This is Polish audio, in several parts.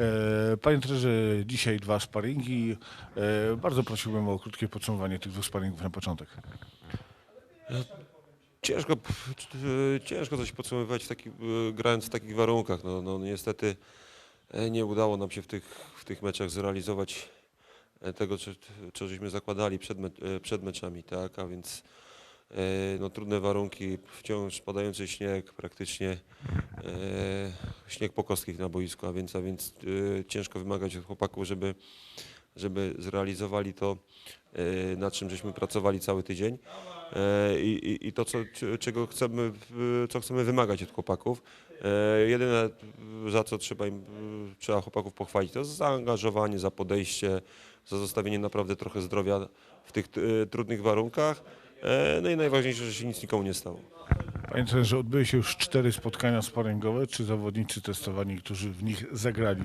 E, Panie trenerze, dzisiaj dwa sparingi. E, Bardzo prosiłbym o krótkie podsumowanie tych dwóch sparingów na początek. Ciężko, e, ciężko coś podsumowywać w taki, grając w takich warunkach. No, no, niestety nie udało nam się w tych, w tych meczach zrealizować tego, co, co żeśmy zakładali przed, me, przed meczami, tak? A więc no, trudne warunki, wciąż padający śnieg, praktycznie e, śnieg po kostkach na boisku, a więc, a więc e, ciężko wymagać od chłopaków, żeby, żeby zrealizowali to, e, nad czym żeśmy pracowali cały tydzień. E, i, i- i to, co, czego chcemy, co chcemy wymagać od chłopaków. E, Jedyne, za co trzeba, im, trzeba chłopaków pochwalić, to jest zaangażowanie, za podejście, za zostawienie naprawdę trochę zdrowia w tych e, trudnych warunkach. E, No i najważniejsze, że się nic nikomu nie stało. Panie trenerze, odbyły się już cztery spotkania sparingowe. Czy zawodnicy testowani, którzy w nich zagrali,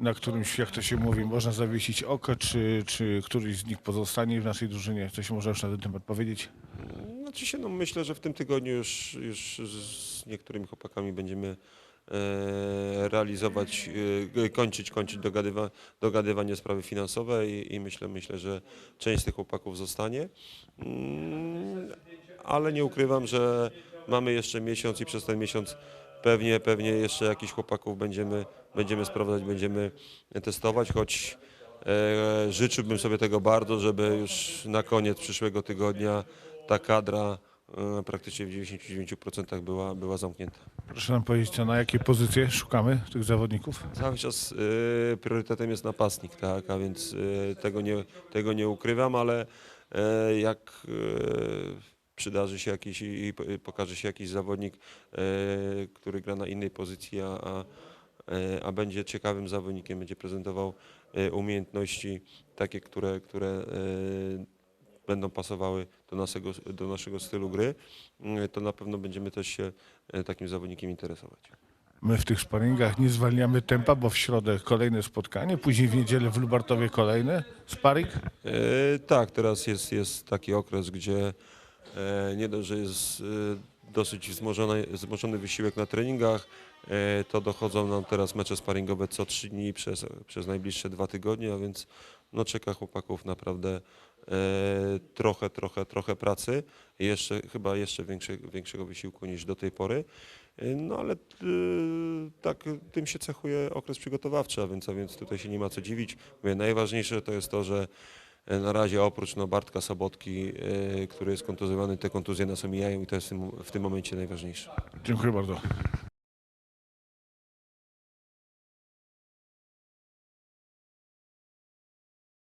na którymś, jak to się mówi, można zawiesić oko, czy, czy któryś z nich pozostanie w naszej drużynie? Coś można już na ten temat powiedzieć? Znaczy się, no myślę, że w tym tygodniu już, już z niektórymi chłopakami będziemy realizować, e, kończyć, kończyć dogadywa, dogadywanie sprawy finansowe i, i myślę, myślę, że część z tych chłopaków zostanie. Mm, ale nie ukrywam, że mamy jeszcze miesiąc i przez ten miesiąc pewnie, pewnie jeszcze jakichś chłopaków będziemy, będziemy sprawdzać, będziemy testować, choć e, życzyłbym sobie tego bardzo, żeby już na koniec przyszłego tygodnia ta kadra e, praktycznie w 99% była, była zamknięta. Proszę nam powiedzieć, a na jakie pozycje szukamy tych zawodników? Cały czas e, priorytetem jest napastnik, tak, a więc e, tego, nie, tego nie ukrywam, ale e, jak e, przydarzy się jakiś i i pokaże się jakiś zawodnik, e, który gra na innej pozycji, a, a, e, a będzie ciekawym zawodnikiem, będzie prezentował e, umiejętności takie, które, które e, będą pasowały do naszego, do naszego stylu gry, e, to na pewno będziemy też się e, takim zawodnikiem interesować. My w tych sparingach nie zwalniamy tempa, bo w środę kolejne spotkanie, później w niedzielę w Lubartowie kolejne sparing. E, tak, teraz jest, jest taki okres, gdzie e, nie dość, że jest e, dosyć wzmożony, wzmożony wysiłek na treningach, to dochodzą nam teraz mecze sparingowe co trzy dni przez, przez najbliższe dwa tygodnie, a więc no, czeka chłopaków naprawdę e, trochę, trochę, trochę pracy jeszcze, chyba jeszcze większe, większego wysiłku niż do tej pory. E, No ale e, tak, tym się cechuje okres przygotowawczy, a więc, a więc tutaj się nie ma co dziwić. Mówię, najważniejsze to jest to, że Na razie oprócz no, Bartka Sobotki, który jest kontuzjowany, te kontuzje nas omijają i to jest w tym, w tym momencie najważniejsze. Dziękuję bardzo.